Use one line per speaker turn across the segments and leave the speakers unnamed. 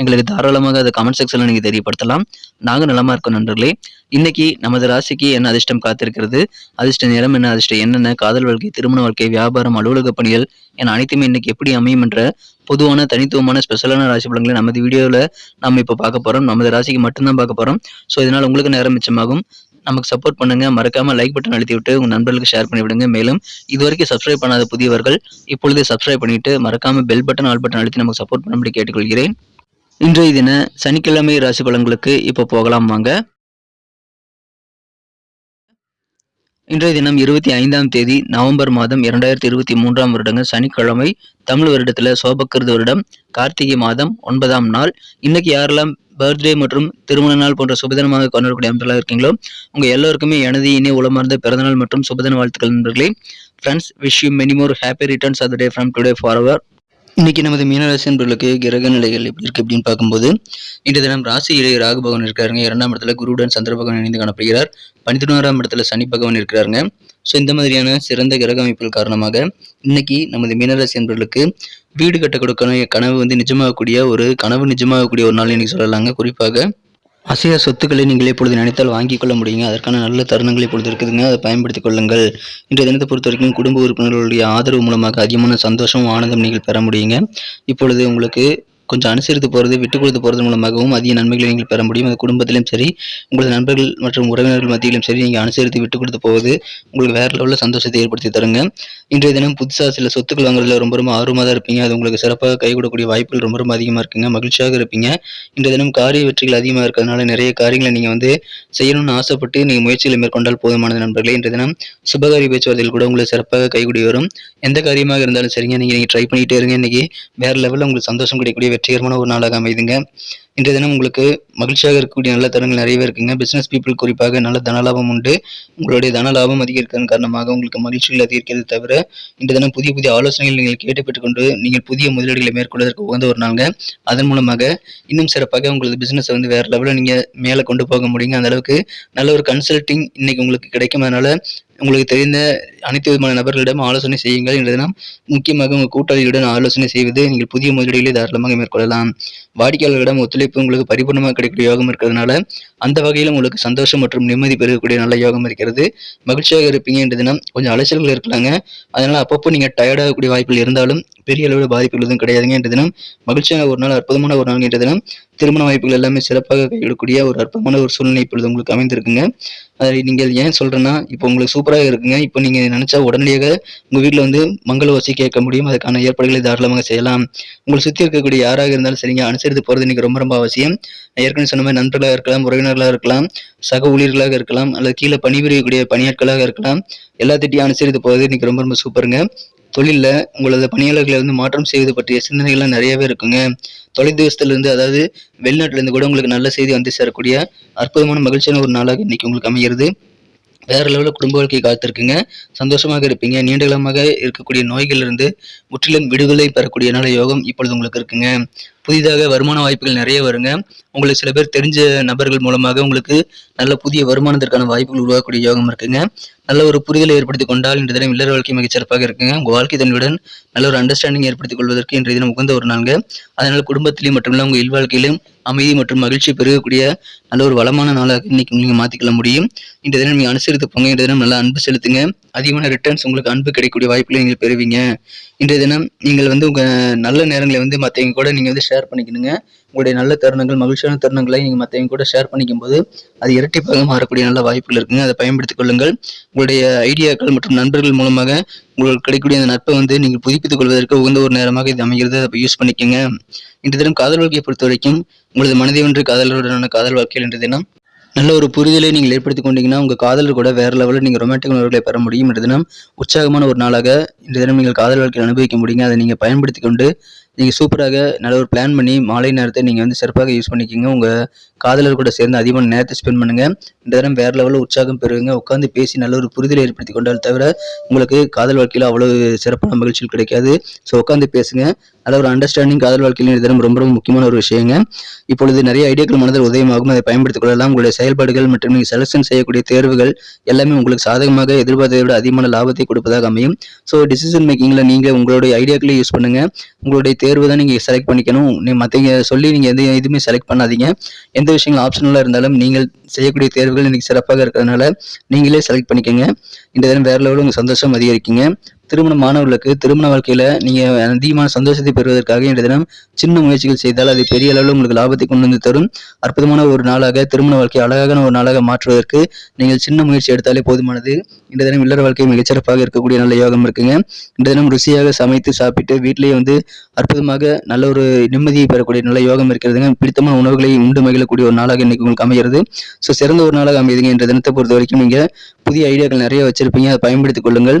எங்களுக்கு தாராளமாக அதை கமெண்ட் செக்ஷனில் நீங்கள் தெரியப்படுத்தலாம். நாங்கள் நலமா இருக்கோம் நண்பர்களே. இன்னைக்கு நமது ராசிக்கு என்ன அதிர்ஷ்டம் காத்திருக்கிறது? அதிர்ஷ்ட நேரம் என்ன? அதிர்ஷ்டம் என்னென்ன காதல் வாழ்க்கை திருமண வாழ்க்கை வியாபாரம் அலுவலக பணிகள் என அனைத்துமே இன்னைக்கு எப்படி அமையும் என்ற பொதுவான தனித்துவமான ஸ்பெஷலான ராசி பலன்களை நமது வீடியோவில் நம்ம இப்போ பார்க்க போறோம். நமது ராசிக்கு மட்டும்தான் பார்க்க போகிறோம் ஸோ இதனால் உங்களுக்கு நேரம் மிச்சமாகும். நமக்கு சப்போர்ட் பண்ணுங்க. மறக்காம லைக் பட்டன் அழுத்தி விட்டு உங்க நண்பர்களுக்கு ஷேர் பண்ணி விடுங்க மேலும் இதுவரைக்கும் சப்ஸ்கிரைப் பண்ணாத புதியவர்கள் இப்பொழுதே சப்ஸ்கிரைப் பண்ணிட்டு மறக்காம பெல் பட்டன் ஆல் பட்டன் அழுத்தி நமக்கு சப்போர்ட் பண்ணும்படி கேட்டுக்கொள்கிறேன். இன்றைய தின சனிக்கிழமை ராசி பலன்களுக்கு இப்போ போகலாம் வாங்க. இன்றைய தினம் இருபத்தி ஐந்தாம் தேதி நவம்பர் மாதம் இரண்டாயிரத்தி இருபத்தி மூன்றாம் வருடங்க சனிக்கிழமை தமிழ் வருடத்தில் சோபக்கிருது வருடம். கார்த்திகை மாதம் ஒன்பதாம் நாள். இன்னைக்கு யாரெல்லாம் பர்த்டே மற்றும் திருமண நாள் போன்ற சுபதினமாக கொண்டாடக்கூடிய அம்சங்களாக இருக்கீங்களோ உங்கள் எல்லோருக்குமே எனது இனி உளமார்ந்த பிறந்தநாள் மற்றும் சுபதின வாழ்த்துக்கள் நண்பர்களே. Friends wish you many more happy returns of the day from today for our இன்னைக்கு நமது மீனராசி என்பவர்களுக்கு கிரக நிலைகள் எப்படி இருக்கு அப்படின்னு பார்க்கும்போது இன்றைய தினம் ராசியிலே ராகு பகவான் இருக்காருங்க. இரண்டாம் இடத்துல குருவுடன் சந்திர பகவான் இணைந்து காணப்படுகிறார். பனித்தொன்னாறாம் இடத்துல சனி பகவான் இருக்கிறாருங்க. ஸோ இந்த மாதிரியான சிறந்த கிரக அமைப்புகள் காரணமாக இன்னைக்கு நமது மீனராசி என்பவர்களுக்கு வீடு கட்ட கொடுக்கணும் கனவு வந்து நிஜமாகக்கூடிய ஒரு கனவு நிஜமாகக்கூடிய ஒரு நாள் இன்னைக்கு சொல்லலாங்க. குறிப்பாக அசையா சொத்துக்களை நீங்கள் இப்பொழுது நினைத்தால் வாங்கிக் கொள்ள முடியுங்க. அதற்கான நல்ல தருணங்கள் இப்பொழுது இருக்குதுங்க. அதை பயன்படுத்திக் கொள்ளுங்கள். இன்றைய தினத்தை பொறுத்த வரைக்கும் குடும்ப உறுப்பினர்களுடைய ஆதரவு மூலமாக அதிகமான சந்தோஷம் ஆனந்தம் நீங்கள் பெற முடியுங்க. இப்பொழுது உங்களுக்கு கொஞ்சம் அனுசரித்து போகிறது விட்டு கொடுத்து போகிறது மூலமாகவும் அதிக நன்மைகளை நீங்கள் பெற முடியும். அது குடும்பத்திலும் சரி உங்களது நண்பர்கள் மற்றும் உறவினர்கள் மத்தியிலும் சரி நீங்கள் அனுசரித்து விட்டு கொடுத்து போவது உங்களுக்கு வேற லெவலில் சந்தோஷத்தை ஏற்படுத்தி தருங்க. இன்றைய தினம் புதுசாக சில சொத்துக்கள் வாங்குறதுல ரொம்ப ரொம்ப ஆர்வமாக தான் இருப்பீங்க. அது உங்களுக்கு சிறப்பாக கை கொடுக்கக்கூடிய வாய்ப்புகள் ரொம்ப ரொம்ப அதிகமாக இருக்குங்க. மகிழ்ச்சியாக இருப்பீங்க. இன்றைய தினம் காரிய வெற்றிகள் அதிகமாக இருக்கிறதுனால நிறைய காரியங்களை நீங்கள் வந்து செய்யணும்னு ஆசைப்பட்டு நீங்கள் முயற்சிகளை மேற்கொண்டால் போதுமானது நண்பர்களே. இன்றைய தினம் சுபகாரிய பேச்சுவார்த்தையில் கூட உங்களுக்கு சிறப்பாக கைகூடி வரும். எந்த காரியமாக இருந்தாலும் சரிங்க. நீங்கள் நீங்கள் ட்ரை பண்ணிகிட்டே இருங்க. இன்னைக்கு வேற லெவலில் உங்களுக்கு சந்தோஷம் கிடைக்கக்கூடிய வெற்றிகரமான ஒரு நாளாக அமைதுங்க. இன்றைய தினம் உங்களுக்கு மகிழ்ச்சியாக இருக்கக்கூடிய நல்ல தருணங்கள் நிறையவே இருக்குங்க. பிசினஸ் பீப்புள் குறிப்பாக நல்ல தனலாபம் உண்டு. உங்களுடைய தனலாபம் அதிகரிக்கிறதன் காரணமாக உங்களுக்கு மகிழ்ச்சிகள் அதிகரிக்கிறது தவிர இன்றைய தினம் புதிய புதிய ஆலோசனைகள் நீங்கள் கேட்டு பெற்றுக்கொண்டு நீங்கள் புதிய முதலீடுகளை மேற்கொள்வதற்கு உகந்த ஒரு நாளுங்க. அதன் மூலமாக இன்னும் சிறப்பாக உங்களது பிஸ்னஸை வந்து வேற லெவலில் நீங்கள் மேலே கொண்டு போக முடியுங்க. அந்த அளவுக்கு நல்ல ஒரு கன்சல்டிங் இன்னைக்கு உங்களுக்கு கிடைக்கும். அதனால உங்களுக்கு தெரிந்த அனைத்து விதமான நபர்களிடம் ஆலோசனை செய்யுங்கள் என்ற முக்கியமாக உங்கள் கூட்டாளிகளுடன் ஆலோசனை செய்வது நீங்கள் புதிய முதலீடுகளை தாராளமாக மேற்கொள்ளலாம். வாடிக்கையாளர்களிடம் ஒத்துழைப்பு உங்களுக்கு பரிபூர்ணமாக கிடைக்கக்கூடிய யோகம் இருக்கிறதுனால அந்த வகையில் உங்களுக்கு சந்தோஷம் மற்றும் நிம்மதி பெறக்கூடிய நல்ல யோகம் இருக்கிறது. மகிழ்ச்சியாக இருப்பீங்க என்ற தினம் கொஞ்சம் அலைச்சல்கள் இருக்கலாங்க. அதனால் அப்பப்போ நீங்கள் டயர்டாகக்கூடிய வாய்ப்புகள் இருந்தாலும் பெரிய அளவில் பாதிப்புகள் எதுவும் கிடையாதுங்க. என்ற தினம் மகிழ்ச்சியான ஒரு நாள் அற்புதமான ஒரு நாள் என்ற தினம். திருமண வாய்ப்புகள் எல்லாமே சிறப்பாக கைவிடக்கூடிய ஒரு அற்புதமான ஒரு சூழ்நிலை இப்பொழுது உங்களுக்கு அமைந்திருக்குங்க. அதை நீங்கள் ஏன் சொல்றேன்னா இப்போ உங்களுக்கு சூப்பராக இருக்குங்க. இப்போ நீங்கள் நினச்சா உடனடியாக உங்கள் வீட்டில் வந்து மங்கள ஓசை கேட்க முடியும். அதுக்கான ஏற்பாடுகளை தாராளமாக செய்யலாம். உங்களை சுற்றி இருக்கக்கூடிய யாராக இருந்தாலும் சரிங்க அனுசரித்து போகிறது இன்றைக்கி ரொம்ப ரொம்ப அவசியம். ஏற்கனவே சொன்ன மாதிரி நண்பர்களாக இருக்கலாம் உறவினர்களாக இருக்கலாம் சக ஊழியர்களாக இருக்கலாம் அல்லது கீழே பணிபுரியக்கூடிய பணியாட்களாக இருக்கலாம். எல்லாத்திட்டையும் அனுசரித்து போகிறது இன்றைக்கி ரொம்ப ரொம்ப சூப்பருங்க தொழிலில் உங்களது பணியாளர்களை வந்து மாற்றம் செய்வது பற்றிய சிந்தனைகள்லாம் நிறையவே இருக்குங்க. தொலைதூரத்திலிருந்து அதாவது வெளிநாட்டிலேருந்து கூட உங்களுக்கு நல்ல செய்தி வந்து சேரக்கூடிய அற்புதமான மகிழ்ச்சியான ஒரு நாளாக இன்னைக்கு உங்களுக்கு அமைகிறது. வேற லெவலில் குடும்ப வாழ்க்கை காத்திருக்குங்க. சந்தோஷமாக இருப்பீங்க. நீண்டகாலமாக இருக்கக்கூடிய நோய்களிலிருந்து முற்றிலும் விடுதலை பெறக்கூடிய நல்ல யோகம் இப்பொழுது உங்களுக்கு இருக்குங்க. புதிதாக வருமான வாய்ப்புகள் நிறைய வருங்க. உங்களுக்கு சில பேர் தெரிஞ்ச நபர்கள் மூலமாக உங்களுக்கு நல்ல புதிய வருமானத்திற்கான வாய்ப்புகள் உருவாக்கக்கூடிய யோகம் இருக்குங்க. நல்ல ஒரு புரிதலை ஏற்படுத்தி கொண்டால் இன்றைய தினம் இல்லற வாழ்க்கை மிகச் சிறப்பாக இருக்குங்க. உங்கள் வாழ்க்கை தன்னுடன் நல்ல ஒரு அண்டர்ஸ்டாண்டிங் ஏற்படுத்திக் கொள்வதற்கு இன்றைய தினம் உகந்த ஒரு நாள்ங்க. அதனால் குடும்பத்திலையும் மட்டுமில்ல உங்கள் இல்வாழ்க்கையிலும் அமைதி மற்றும் மகிழ்ச்சி பெருகக்கூடிய நல்ல ஒரு வளமான நாளாக இன்னைக்கு நீங்கள் மாற்றிக்கொள்ள முடியும். இன்றைய தினம் நீங்கள் அனுசரித்து போங்க. இன்றைய தினம் நல்லா அன்பு செலுத்துங்க. அதிகமான ரிட்டர்ன்ஸ் உங்களுக்கு அன்பு கிடைக்கக்கூடிய வாய்ப்புகளை நீங்கள் பெறுவீங்க. இன்றைய தினம் நீங்கள் வந்து உங்கள் நல்ல நேரங்களை வந்து மற்றவங்க கூட நீங்கள் வந்து ஷேர் பண்ணிக்கணுங்க. உங்களுடைய நல்ல தருணங்கள் மகிழ்ச்சியான தருணங்களை நீங்கள் மற்றவங்க கூட ஷேர் பண்ணிக்கும் போது அது இரட்டிப்பாக மாறக்கூடிய நல்ல வாய்ப்புகள் இருக்குங்க. அதை பயன்படுத்திக் கொள்ளுங்கள். உங்களுடைய ஐடியாக்கள் மற்றும் நண்பர்கள் மூலமாக உங்களுக்கு கிடைக்கக்கூடிய அந்த நட்பை வந்து நீங்கள் புதுப்பித்துக் கொள்வதற்கு உகந்த ஒரு நேரமாக இது அமைகிறது. அதை யூஸ் பண்ணிக்கோங்க. இன்று தினம் காதல் வாழ்க்கையை பொறுத்த வரைக்கும் உங்களது மனதை ஒன்று காதலருடனான காதல் வாழ்க்கையில் இன்று தினம் நல்ல ஒரு புரிதலை நீங்கள் ஏற்படுத்தி கொண்டீங்கன்னா உங்கள் காதலர் கூட வேற லெவலில் நீங்கள் ரொமான்டிக் உணர்வுகளை பெற முடியும். இன்று தினம் உற்சாகமான ஒரு நாளாக இன்று தினம் நீங்கள் காதல் வாழ்க்கையில் அனுபவிக்க முடியுங்க. அதை நீங்கள் பயன்படுத்தி கொண்டு நீங்கள் சூப்பராக நல்ல ஒரு பிளான் பண்ணி மாலை நேரத்தை நீங்கள் வந்து சிறப்பாக யூஸ் பண்ணிக்கிங்க. உங்கள் காதலர் கூட சேர்ந்து அதிகமான நேரத்தை ஸ்பெண்ட் பண்ணுங்க. இந்த தினம் வேற லெவலில் உற்சாகம் பெறுவீங்க உட்காந்து பேசி நல்ல ஒரு புரிதலை ஏற்படுத்தி கொண்டால் தவிர உங்களுக்கு காதல் வாழ்க்கையில் அவ்வளோ சிறப்பான மகிழ்ச்சிகள் கிடைக்காது. ஸோ உட்காந்து பேசுங்க. நல்ல ஒரு அண்டர்ஸ்டாண்டிங் காதல் வாழ்க்கையில் இந்த தினம் ரொம்ப ரொம்ப முக்கியமான ஒரு விஷயங்க. இப்பொழுது நிறைய ஐடியாக்கள் மனதில் உதயமாகும். அதை பயன்படுத்திக் கொள்ளலாம். உங்களுடைய செயல்பாடுகள் மற்றும் நீங்கள் செலக்ஷன் செய்யக்கூடிய தேர்வுகள் எல்லாமே உங்களுக்கு சாதகமாக எதிர்பார்த்ததை விட அதிகமான லாபத்தை கொடுப்பதாக அமையும். ஸோ டிசிஷன் மேக்கிங்கில் நீங்கள் உங்களுடைய ஐடியாக்களை யூஸ் பண்ணுங்க. உங்களுடைய தேர்வு தான் நீங்கள் செலக்ட் பண்ணிக்கணும். நீ மற்றவங்க சொல்லி நீங்கள் எது எதுவுமே செலக்ட் பண்ணாதீங்க. எந்த விஷயங்கள் ஆப்ஷனலாக இருந்தாலும் நீங்கள் செய்யக்கூடிய தேர்வுகள் இன்னைக்கு சிறப்பாக இருக்கிறதுனால நீங்களே செலக்ட் பண்ணிக்கோங்க. இந்த தினம் வேற லெவலில் உங்கள் சந்தோஷம் அதிகரிக்குங்க. திருமணமானவர்களுக்கு திருமண வாழ்க்கையில நீங்க அதிகமான சந்தோஷத்தை பெறுவதற்காக இன்றைய தினம் சின்ன முயற்சிகள் செய்தால் அது பெரிய அளவில் உங்களுக்கு லாபத்தை கொண்டு வந்து தரும். அற்புதமான ஒரு நாளாக திருமண வாழ்க்கையை அழகான ஒரு நாளாக மாற்றுவதற்கு நீங்கள் சின்ன முயற்சி எடுத்தாலே போதுமானது. இந்த தினம் இல்லற வாழ்க்கை மிகச்சிறப்பாக இருக்கக்கூடிய நல்ல யோகம் இருக்குங்க. இந்த தினம் ருசியாக சமைத்து சாப்பிட்டு வீட்டிலேயே வந்து அற்புதமாக நல்ல ஒரு நிம்மதியை பெறக்கூடிய நல்ல யோகம் இருக்கிறதுங்க. பிடித்தமான உணவுகளை உண்டு மகிழக்கூடிய ஒரு நாளாக இன்னைக்கு உங்களுக்கு அமைகிறது. ஸோ சிறந்த ஒரு நாளாக அமையுதுங்க இந்த தினத்தை பொறுத்த வரைக்கும் நீங்கள் புதிய ஐடியாக்கள் நிறைய வச்சிருப்பீங்க. அதை பயன்படுத்திக் கொள்ளுங்கள்.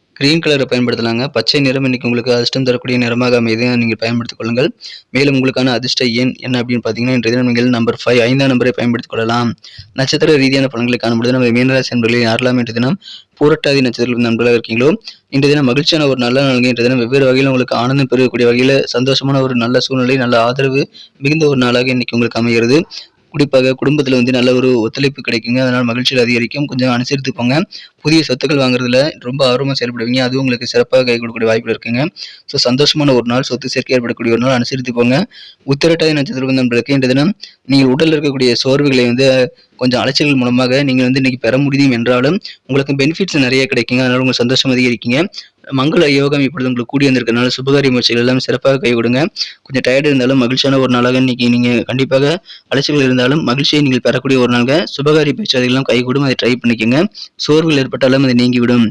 கிரீன் கலரை பயன்படுத்தலாங்க பச்சை நிறம் இன்னைக்கு உங்களுக்கு அதிர்ஷ்டம் தரக்கூடிய நிறமாக அமைதி நீங்கள் பயன்படுத்திக் கொள்ளுங்கள். மேலும் உங்களுக்கான அதிர்ஷ்ட எண் என்ன அப்படின்னு பார்த்தீங்கன்னா இன்றைய தினம் நீங்கள் நம்பர் ஃபைவ் ஐந்தாம் நம்பரை பயன்படுத்திக் கொள்ளலாம். நட்சத்திர ரீதியான பலன்களை காணும்பொழுது நம்ம மீனராசி நண்பர்களில் யாரெல்லாம் இன்றைய தினம் பூரட்டாதி நட்சத்திரத்தில் நண்பர்களாக இருக்கீங்களோ இன்றைய தினம் மகிழ்ச்சியான ஒரு நல்ல நாள். இன்றைய தினம் வெவ்வேறு வகையில் உங்களுக்கு ஆனந்தம் பெறக்கூடிய வகையில் சந்தோஷமான ஒரு நல்ல சூழ்நிலை நல்ல ஆதரவு மிகுந்த ஒரு நாளாக இன்னைக்கு உங்களுக்கு அமைகிறது. குறிப்பாக குடும்பத்தில் வந்து நல்ல ஒரு ஒத்துழைப்பு கிடைக்குங்க. அதனால் மகிழ்ச்சியில் அதிகரிக்கும். கொஞ்சம் அனுசரித்து போங்க புதிய சொத்துக்கள் வாங்குறதுல ரொம்ப ஆர்வமாக செயல்படுவீங்க. அது உங்களுக்கு சிறப்பாக கை கொடுக்கக்கூடிய வாய்ப்பு இருக்குங்க. ஸோ சந்தோஷமான ஒரு நாள் சொத்து சேர்க்கை ஏற்படக்கூடிய ஒரு நாள் அனுசரித்து போங்க உத்திரட்டாதி நட்சத்திரம் நண்பர்களுக்கு இந்த தினம் நீங்கள் உடலில் இருக்கக்கூடிய சோர்வுகளை வந்து கொஞ்சம் அலைச்சல்கள் மூலமாக நீங்கள் வந்து இன்னைக்கு பெற முடியும் என்றாலும் உங்களுக்கு பெனிஃபிட்ஸ் நிறைய கிடைக்குங்க. அதனால உங்களுக்கு சந்தோஷம் அதிகரிக்குங்க. மங்கள யோகம் இப்பொழுது உங்களுக்கு கூடி வந்திருக்கனால சுபகாரி முயற்சிகள் எல்லாம் சிறப்பாக கை கொடுங்க கொஞ்சம் டயர்டு இருந்தாலும் மகிழ்ச்சியான ஒரு நாளாக இன்னைக்கு நீங்கள் கண்டிப்பாக அலைச்சல்கள் இருந்தாலும் மகிழ்ச்சியை நீங்கள் பெறக்கூடிய ஒரு நாளாக சுபகாரிய பேச்சுவார்த்தைகள் கை கொடுங்க அதை ட்ரை பண்ணிக்கோங்க. சோர்வுகள் ஏற்பட்டாலும் அதை நீங்கிவிடும்.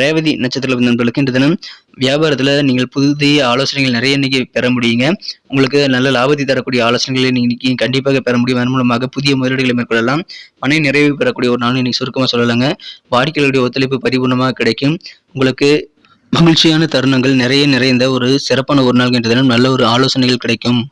ரேவதி நட்சத்திர நண்பர்களுக்கு இன்று தினம் வியாபாரத்தில் நீங்கள் புதிய ஆலோசனைகள் நிறைய இன்னைக்கு பெற முடியுங்க. உங்களுக்கு நல்ல லாபத்தை தரக்கூடிய ஆலோசனைகளை நீங்கள் கண்டிப்பாக பெற முடியும். அதன் மூலமாக புதிய முதலீடுகளை மேற்கொள்ளலாம். பணி நிறைவு பெறக்கூடிய ஒரு நாள் இன்னைக்கு சுருக்கமாக சொல்லலாங்க. வாடிக்கையாளருடைய ஒத்துழைப்பு பரிபூர்ணமாக கிடைக்கும். உங்களுக்கு மகிழ்ச்சியான தருணங்கள் நிறைய நிறைந்த ஒரு சிறப்பான ஒரு நாள் என்ற தினம் நல்ல ஒரு ஆலோசனைகள் கிடைக்கும்.